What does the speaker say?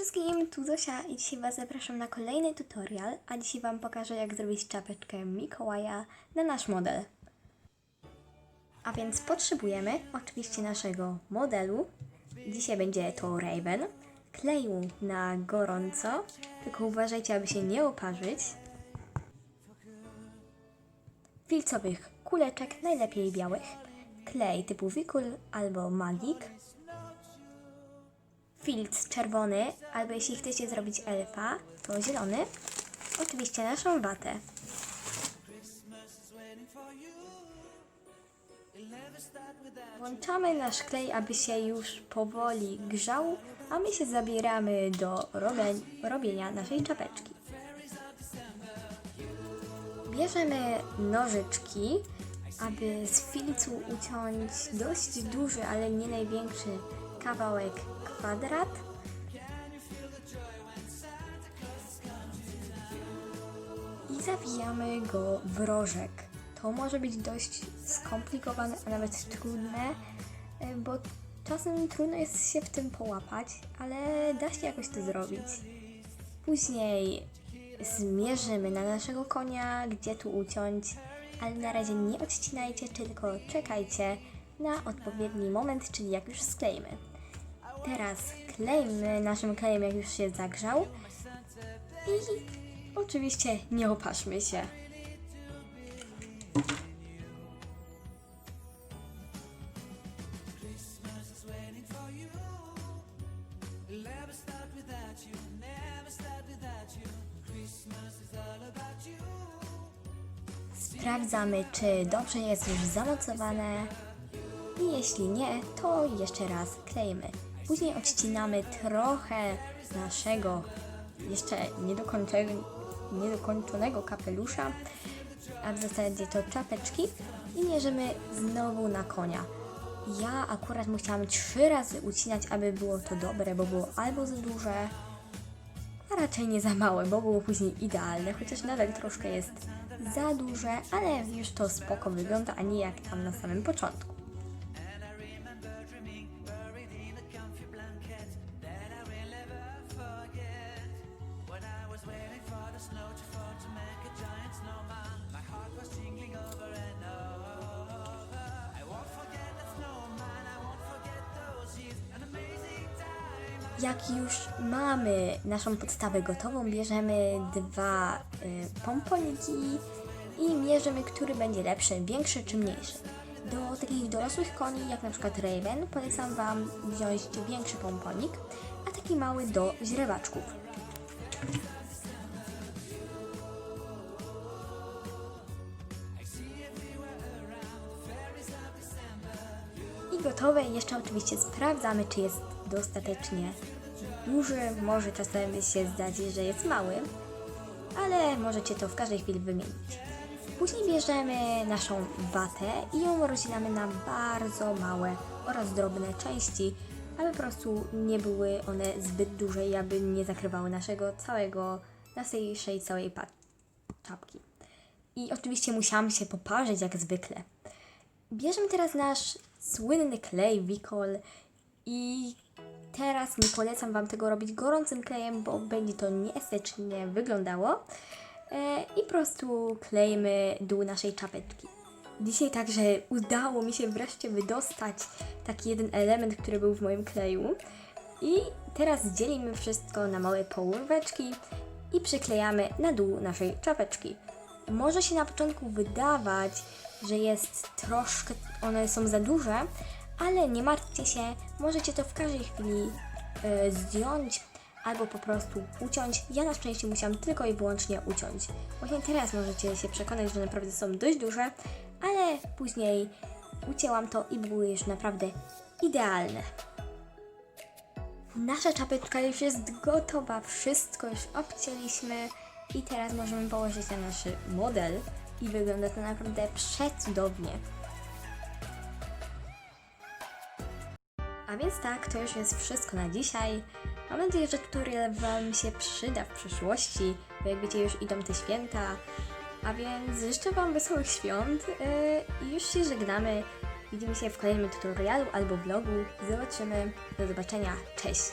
wszystkim, tu Zosia i dzisiaj Was zapraszam na kolejny tutorial, a dzisiaj Wam pokażę jak zrobić czapeczkę Mikołaja na nasz model. A więc potrzebujemy oczywiście naszego modelu. Dzisiaj będzie to Raven, kleju na gorąco, tylko uważajcie, aby się nie oparzyć. Filcowych kuleczek, najlepiej białych, klej typu Wikul albo Magik, filc czerwony, albo jeśli chcecie zrobić elfa, to zielony. Oczywiście naszą watę. Włączamy nasz klej, aby się już powoli grzał, a my się zabieramy do robienia naszej czapeczki. Bierzemy nożyczki, aby z filcu uciąć dość duży, ale nie największy kawałek kwadrat. I zawijamy go w rożek. To może być dość skomplikowane, a nawet trudne, e, bo czasem trudno jest się w tym połapać, ale da się jakoś to zrobić. Później zmierzymy na naszego konia, gdzie tu uciąć, ale na razie nie odcinajcie, tylko czekajcie na odpowiedni moment, czyli jak już skleimy. Teraz klejmy naszym klejem, jak już się zagrzał i oczywiście nie opaszmy się. Sprawdzamy, czy dobrze jest już zamocowane. I jeśli nie, to jeszcze raz klejmy. Później odcinamy trochę naszego jeszcze niedokończonego, kapelusza, a w zasadzie to czapeczki i mierzymy znowu na konia. Ja akurat musiałam trzy razy ucinać, aby było to dobre, bo było albo za duże, a raczej nie za małe, bo było później idealne, chociaż nadal troszkę jest za duże, ale już to spoko wygląda, a nie jak tam na samym początku. Jak już mamy naszą podstawę gotową, bierzemy dwa y, pomponiki i mierzymy, który będzie lepszy, większy czy mniejszy. Do takich dorosłych koni, jak na przykład Raven, polecam Wam wziąć większy pomponik, a taki mały do źrebaczków. I gotowe. Jeszcze oczywiście sprawdzamy, czy jest dostatecznie duży. Może czasem się zdać, że jest mały, ale możecie to w każdej chwili wymienić. Później bierzemy naszą watę i ją rozdzielamy na bardzo małe oraz drobne części, aby po prostu nie były one zbyt duże i aby nie zakrywały naszego całego, naszej całej czapki. I oczywiście musiałam się poparzyć jak zwykle. Bierzemy teraz nasz słynny klej Wikol i teraz nie polecam Wam tego robić gorącym klejem, bo będzie to nieestetycznie wyglądało. E, I po prostu klejmy dół naszej czapeczki. Dzisiaj także udało mi się wreszcie wydostać taki jeden element, który był w moim kleju. I teraz dzielimy wszystko na małe połóweczki i przyklejamy na dół naszej czapeczki. Może się na początku wydawać, że jest troszkę, one są za duże, ale nie martwcie się, możecie to w każdej chwili e, zdjąć albo po prostu uciąć. Ja na szczęście musiałam tylko i wyłącznie uciąć. Właśnie teraz możecie się przekonać, że naprawdę są dość duże, ale później ucięłam to i były już naprawdę idealne. Nasza czapeczka już jest gotowa, wszystko już obcięliśmy i teraz możemy położyć na nasz model i wygląda to naprawdę przecudownie. A więc tak, to już jest wszystko na dzisiaj. Mam nadzieję, że tutorial Wam się przyda w przyszłości, bo jak wiecie, już idą te święta. A więc życzę Wam wesołych świąt yy, i już się żegnamy. Widzimy się w kolejnym tutorialu albo vlogu. Zobaczymy. Do zobaczenia. Cześć!